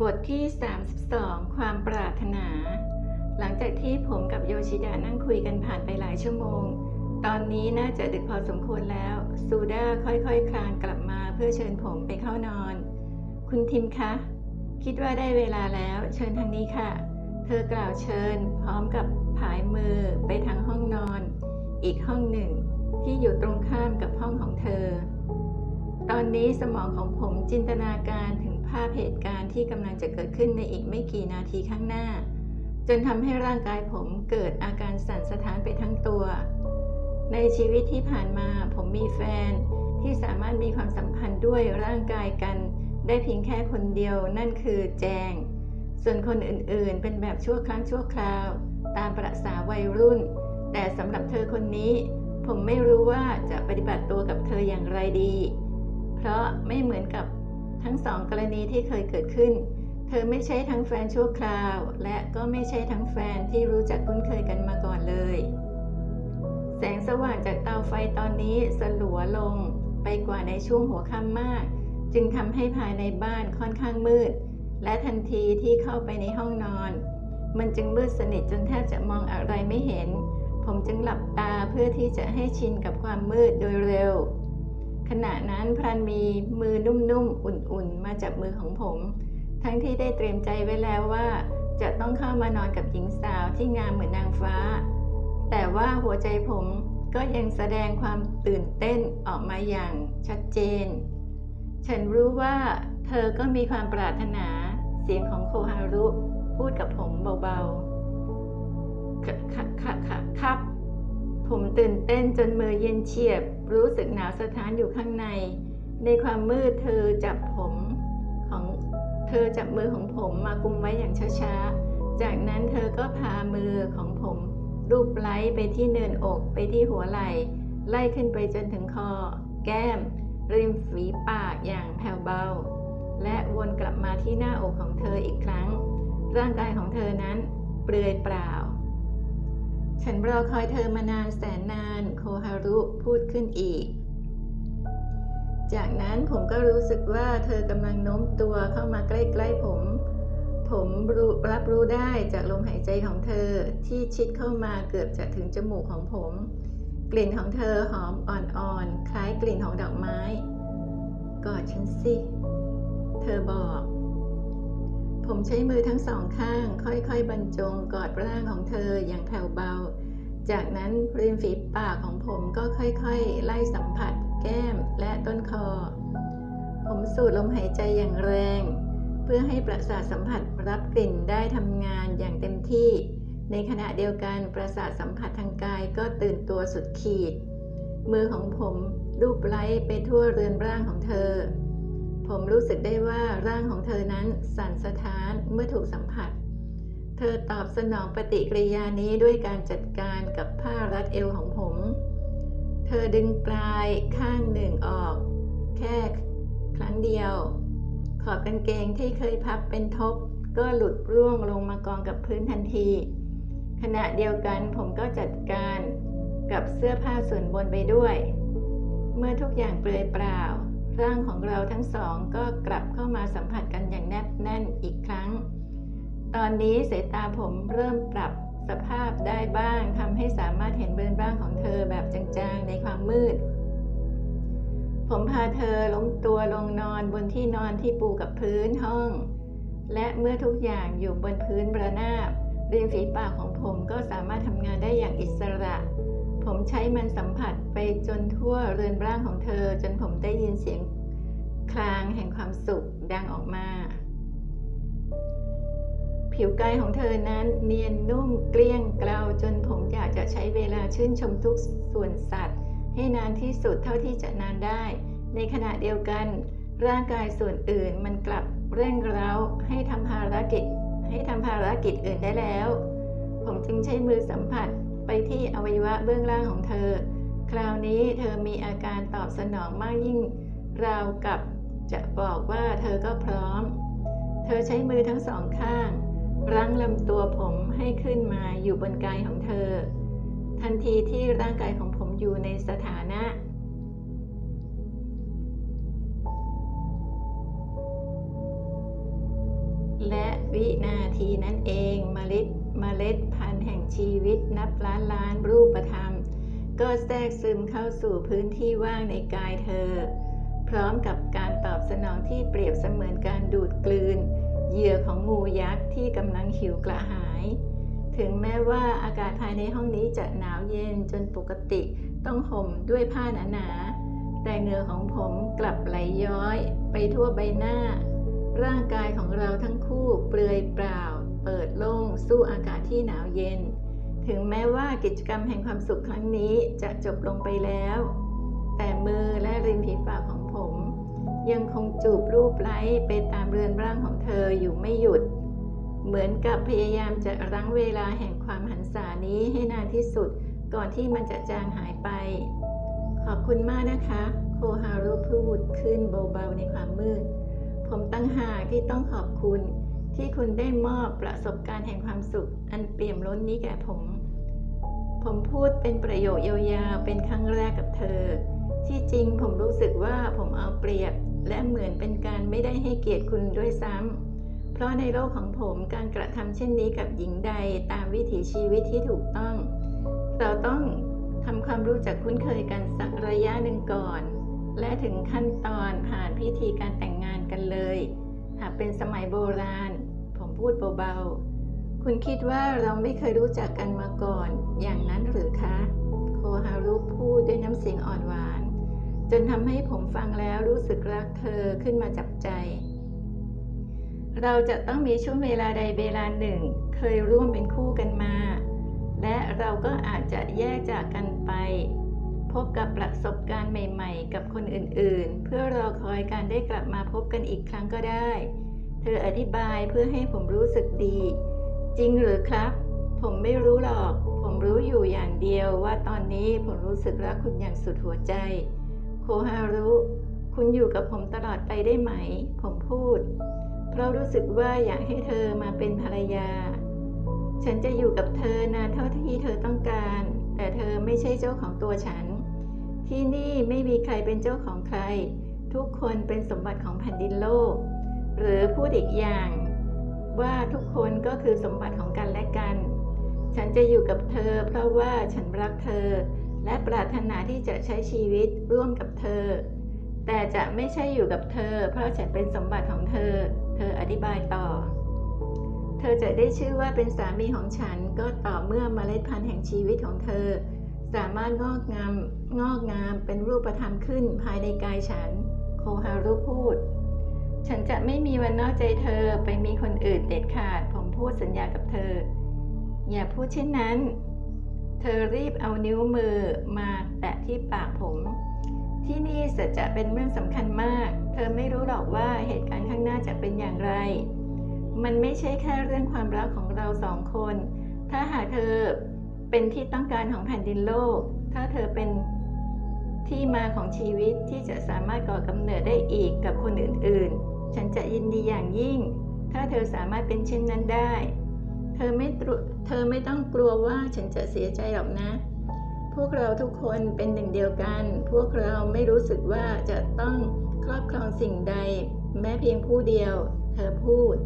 บทที่ 32 ความปรารถนา หลังจากที่ผมกับโยชิดะนั่งคุยกันผ่านไปหลายชั่วโมง ตอนนี้น่าจะดึกพอสมควรแล้ว ซูด้าค่อยๆคลานกลับมาเพื่อเชิญผมไปเข้านอน คุณทิมคะ คิดว่าได้เวลาแล้วเชิญทางนี้ค่ะ เธอกล่าวเชิญ พร้อมกับผายมือไปทางห้องนอน อีกห้องหนึ่ง ที่อยู่ตรงข้ามกับห้องของเธอ ตอนนี้สมองของผมจินตนาการถึงาพเหตุการณ์ที่กำลังจะเกิดขึ้นในอีกไม่กี่นาทีข้างหน้า จนทำให้ร่างกายผมเกิดอาการสั่นสะท้านไปทั้งตัว ในชีวิตที่ผ่านมาผมมีแฟนที่สามารถมีความสัมพันธ์ด้วยร่างกายกัน ได้เพียงแค่คนเดียวนั่นคือแจง ส่วนคนอื่นๆ เป็นแบบชั่วครั้งชั่วคราว ตามประษาวัยรุ่น แต่สำหรับเธอคนนี้ ผมไม่รู้ว่าจะปฏิบัติตัวกับเธออย่างไรดี เพราะไม่เหมือนกับ ทั้งสองกรณีที่เคยเกิดขึ้น เธอไม่ใช่ทั้งแฟนชั่วคราว และก็ไม่ใช่ทั้งแฟนที่รู้จักคุ้นเคยกันมาก่อนเลย แสงสว่างจากเตาไฟตอนนี้สลัวลงไปกว่าในช่วงหัวค่ำมาก จึงทำให้ภายในบ้านค่อนข้างมืด และทันทีที่เข้าไปในห้องนอน มันจึงมืดสนิทจนแทบจะมองอะไรไม่เห็น ผมจึงหลับตาเพื่อที่จะให้ชินกับความมืดโดยเร็ว ขณะนั้นพรันมีมือนุ่มๆ อุ่นๆ มาจับมือของผม ทั้งที่ได้เตรียมใจไว้แล้วว่า จะต้องเข้ามานอนกับหญิงสาวที่งามเหมือนนางฟ้า แต่ว่าหัวใจผมก็ยังแสดงความตื่นเต้นออกมาอย่างชัดเจน ฉันรู้ว่าเธอก็มีความปรารถนา เสียงของโคฮารุ พูดกับผมเบาๆ ค่ะค่ะค่ะค่ะครับ ผมตื่นเต้นจนมือเย็นเฉียบ รู้สึกหนาวสะท้านอยู่ข้างใน ในความมืดเธอจับผมของเธอจับมือของผมมากุมไว้อย่างช้าๆ จากนั้นเธอก็พามือของผมรูปไล้ไปที่เนินอกไปที่หัวไหล่ ไล่ขึ้นไปจนถึงคอ แก้ม ริมฝีปากอย่างแผ่วเบา และวนกลับมาที่หน้าอกของเธออีกครั้ง ร่างกายของเธอนั้นเปลือยเปล่า ฉันรอคอยเธอมานานแสนนาน โคฮารุพูดขึ้นอีก จากนั้นผมก็รู้สึกว่าเธอกำลังโน้มตัวเข้ามาใกล้ๆผม ผมร,รับรู้ได้จากลมหายใจของเธอที่ชิดเข้ามาเกือบจะถึงจมูกของผม กลิ่นของเธอหอมอ่อนๆ คล้ายกลิ่นของดอกไม้ กอดฉันสิ เธอบอก ใช้มือทั้งสองข้าง ค่อยๆ บรรจงกอดร่างของเธออย่างแผ่วเบา จากนั้นริมฝีปากของผมก็ค่อยๆ ไล่สัมผัส แก้มและต้นคอ ผมสูดลมหายใจอย่างแรง เพื่อให้ประสาทสัมผัสรับกลิ่นได้ทำงานอย่างเต็มที่ ในขณะเดียวกันประสาทสัมผัสทางกายก็ตื่นตัวสุดขีด มือของผมลูบไล้ไปทั่วเรือนร่างของเธอ ผมรู้สึกได้ว่าร่างของเธอนั้นสั่นสะท้านเมื่อถูกสัมผัส เธอตอบสนองปฏิกิริยานี้ด้วยการจัดการกับผ้ารัดเอวของผม เธอดึงปลายข้างหนึ่งออก แค่ครั้งเดียว ขอบกางเกงที่เคยพับเป็นทบ ก็หลุดร่วงลงมากองกับพื้นทันที ขณะเดียวกันผมก็จัดการกับเสื้อผ้าส่วนบนไปด้วย เมื่อทุกอย่างเปลือยเปล่า ร่างของเราทั้งสองก็กลับเข้ามาสัมผัสกันอย่างแนบแน่นอีกครั้ง ตอนนี้สายตาผมเริ่มปรับสภาพได้บ้างทำให้สามารถเห็นเบือนร่างของเธอแบบจางๆในความมืด ผมพาเธอล้มตัวลงนอนบนที่นอนที่ปูกับพื้นห้อง และเมื่อทุกอย่างอยู่บนพื้นประนาบริมฝีปากของผมก็สามารถทำงานได้อย่างอิสระ ผมใช้มันสัมผัสไปจนทั่วเรือนร่างของเธอ จนผมได้ยินเสียงคลางแห่งความสุขดังออกมา ผิวกายของเธอนั้นเนียนนุ่มเกลี้ยงเกลาจนผมอยากจะใช้เวลาชื่นชมทุกส่วนสัตว์ ให้นานที่สุดเท่าที่จะนานได้ ในขณะเดียวกัน ร่างกายส่วนอื่นมันกลับเร่งเร้าให้ทำภารกิจ ให้ทำภารกิจอื่นได้แล้ว ผมจึงใช้มือสัมผัส ไปที่อวัยวะเบื้องล่างของเธอ คราวนี้เธอมีอาการตอบสนองมากยิ่ง ราวกับจะบอกว่าเธอก็พร้อม เธอใช้มือทั้งสองข้าง รั้งลำตัวผมให้ขึ้นมาอยู่บนกายของเธอ ทันทีที่ร่างกายของผมอยู่ในสถานะและวินาทีนั้นเองเมล็ด เมล็ดพันธุ์แห่งชีวิตนับล้านล้านรูปธรรม ก็แทรกซึมเข้าสู่พื้นที่ว่างในกายเธอ พร้อมกับการตอบสนองที่เปรียบเสมือนการดูดกลืน เหยื่อของงูยักษ์ที่กำลังหิวกระหาย ถึงแม้ว่าอากาศภายในห้องนี้จะหนาวเย็นจนปกติต้องห่มด้วยผ้าหนาๆ แต่เหงื่อของผมกลับไหลย้อย ไปทั่วใบหน้า ร่างกายของเราทั้ง สู้อากาศที่หนาวเย็น ถึงแม้ว่ากิจกรรมแห่งความสุขครั้งนี้จะจบลงไปแล้ว แต่มือและริมฝีปากของผม ยังคงจูบรูปไล้ไปตามเรือนร่างของเธออยู่ไม่หยุด เหมือนกับพยายามจะรั้งเวลาแห่งความหันษานี้ให้นานที่สุดก่อนที่มันจะจางหายไป ขอบคุณมากนะคะ โคฮารุพูดขึ้นเบาๆในความมืด ผมตั้งหากที่ต้องขอบคุณ ที่คุณได้มอบประสบการณ์แห่งความสุข อันเปี่ยมล้นนี้แก่ผม ผมพูดเป็นประโยคยาวๆ เป็นครั้งแรกกับเธอ ที่จริงผมรู้สึกว่าผมเอาเปรียบ และเหมือนเป็นการไม่ได้ให้เกียรติคุณด้วยซ้ำ เพราะในโลกของผมการกระทำเช่นนี้กับหญิงใดตามวิถีชีวิตที่ถูกต้อง เราต้องทำความรู้จักคุ้นเคยกันสักระยะหนึ่งก่อน และถึงขั้นตอนผ่านพิธีการแต่งงานกันเลย หากเป็นสมัยโบราณ ผมพูดเบาๆ คุณคิดว่าเราไม่เคยรู้จักกันมาก่อน อย่างนั้นหรือคะ โคฮารุพูดด้วยน้ำเสียงอ่อนหวาน จนทำให้ผมฟังแล้วรู้สึกรักเธอขึ้นมาจับใจ เราจะต้องมีช่วงเวลาใดเวลาหนึ่ง เคยร่วมเป็นคู่กันมา และเราก็อาจจะแยกจากกันไป พบกับประสบการณ์ใหม่ ๆ กับคนอื่นๆ เพื่อรอคอยการได้กลับมาพบกันอีกครั้งก็ได้ เธออธิบายเพื่อให้ผมรู้สึกดี จริงหรือครับ ผมไม่รู้หรอก ผมรู้อยู่อย่างเดียวว่าตอนนี้ผมรู้สึกรักคุณอย่างสุดหัวใจ โคฮารุ คุณอยู่กับผมตลอดไปได้ไหม ผมพูด เพราะรู้สึกว่าอยากให้เธอมาเป็นภรรยา ฉันจะอยู่กับเธอนานเท่าที่เธอต้องการ แต่เธอไม่ใช่เจ้าของตัวฉัน ที่นี่ไม่มีใครเป็นเจ้าของใคร ทุกคนเป็นสมบัติของแผ่นดินโลก หรือพูดอีกอย่าง ว่าทุกคนก็คือสมบัติของกันและกัน ฉันจะอยู่กับเธอ เพราะว่าฉันรักเธอ และปรารถนาที่จะใช้ชีวิตร่วมกับเธอ แต่จะไม่ใช่อยู่กับเธอ เพราะฉันเป็นสมบัติของเธอ เธออธิบายต่อ เธอจะได้ชื่อว่าเป็นสามีของฉันก็ต่อเมื่อเมล็ดพันธุ์แห่งชีวิตของเธอ สามารถงอกงามงอกงามเป็นรูปธรรมขึ้นภายในกายฉัน โคฮารุพูด ฉันจะไม่มีวันนอกใจเธอไปมีคนอื่นเด็ดขาด ผมพูดสัญญากับเธอ อย่าพูดเช่นนั้น เธอรีบเอานิ้วมือมาแตะที่ปากผม ที่นี่สัจจะเป็นเรื่องสำคัญมาก เธอไม่รู้หรอกว่าเหตุการณ์ข้างหน้าจะเป็นอย่างไร มันไม่ใช่แค่เรื่องความรักของเราสองคน ถ้าหากเธอ เป็นที่ต้องการของแผ่นดินโลก ถ้าเธอเป็นที่มาของชีวิตที่จะสามารถก่อกำเนิดได้อีกกับคนอื่นๆ ฉันจะยินดีอย่างยิ่ง ถ้าเธอสามารถเป็นเช่นนั้นได้ เธอไม่ตเธอไม่ต้องกลัวว่าฉันจะเสียใจหรอกนะ พวกเราทุกคนเป็นหนึ่งเดียวกัน พวกเราไม่รู้สึกว่าจะต้องครอบครองสิ่งใด แม้เพียงผู้เดียว เธอพูด